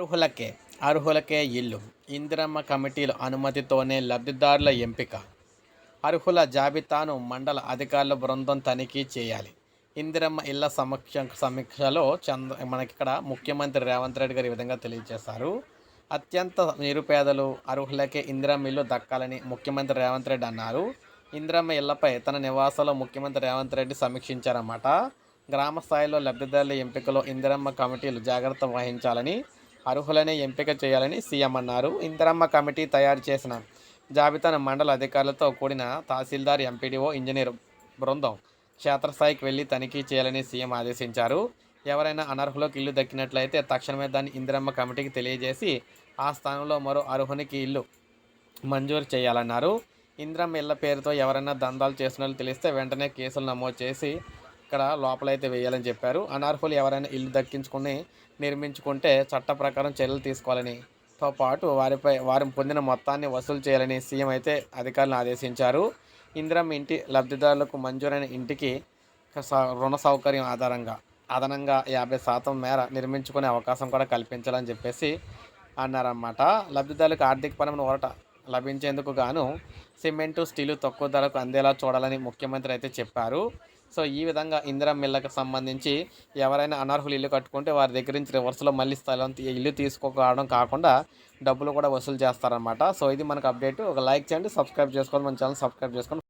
అర్హులకే అర్హులకే ఇల్లు. ఇందిరమ్మ కమిటీల అనుమతితోనే లబ్ధిదారుల ఎంపిక. అర్హుల జాబితాను మండల అధికారుల బృందం తనిఖీ చేయాలి. ఇందిరమ్మ ఇళ్ళ సమక్ష సమీక్షలో చంద్ర మనకిక్కడ ముఖ్యమంత్రి రేవంత్ రెడ్డి గారు ఈ విధంగా తెలియజేశారు. అత్యంత నిరుపేదలు అర్హులకే ఇందిరమ్మ ఇల్లు దక్కాలని ముఖ్యమంత్రి రేవంత్ రెడ్డి అన్నారు. ఇందిరమ్మ ఇళ్ళపై తన నివాసంలో ముఖ్యమంత్రి రేవంత్ రెడ్డి సమీక్షించారన్నమాట. గ్రామ స్థాయిలో లబ్ధిదారుల ఎంపికలో ఇందిరమ్మ కమిటీలు జాగ్రత్త వహించాలని అర్హులనే ఎంపిక చేయాలని సీఎం అన్నారు. ఇందరమ్మ కమిటీ తయారు చేసిన జాబితాను మండల అధికారులతో కూడిన తహసీల్దార్ ఎంపీడీఓ ఇంజనీర్ బృందం క్షేత్రస్థాయికి వెళ్ళి తనిఖీ చేయాలని సీఎం ఆదేశించారు. ఎవరైనా అనర్హులకు ఇల్లు దక్కినట్లయితే తక్షణమే దాన్ని ఇందిరమ్మ కమిటీకి తెలియజేసి ఆ స్థానంలో మరో అర్హునికి ఇల్లు మంజూరు చేయాలన్నారు. ఇంద్రమ్మ ఇళ్ళ పేరుతో ఎవరైనా దందాలు చేస్తున్నట్లు తెలిస్తే వెంటనే కేసులు నమోదు చేసి ఇక్కడ లోపలైతే వేయాలని చెప్పారు. అనర్హులు ఎవరైనా ఇల్లు దక్కించుకుని నిర్మించుకుంటే చట్ట ప్రకారం చర్యలు తీసుకోవాలని తో పాటు వారిపై వారి పొందిన మొత్తాన్ని వసూలు చేయాలని సీఎం అయితే అధికారులను ఆదేశించారు. ఇందిరం ఇంటి లబ్ధిదారులకు మంజూరైన ఇంటికి రుణ సౌకర్యం ఆధారంగా అదనంగా యాభై శాతం మేర నిర్మించుకునే అవకాశం కూడా కల్పించాలని చెప్పేసి అన్నారన్నమాట. లబ్ధిదారులకు ఆర్థిక పరమైన ఊరట లభించేందుకు గాను సిమెంటు స్టీలు తక్కువ ధరకు అందేలా చూడాలని ముఖ్యమంత్రి అయితే చెప్పారు. సో ఈ విధంగా ఇందిరా మిల్లకు సంబంధించి ఎవరైనా అనర్హులు ఇల్లు కట్టుకుంటే వారి దగ్గర నుంచి రివర్స్లో మళ్ళీ స్థలం ఇల్లు తీసుకోవడం కాకుండా డబ్బులు కూడా వసూలు చేస్తారనమాట సో ఇది మనకు అప్డేట్. ఒక లైక్ చేయండి సబ్స్క్రైబ్ చేసుకోండి మన ఛానల్ సబ్స్క్రైబ్ చేసుకోండి.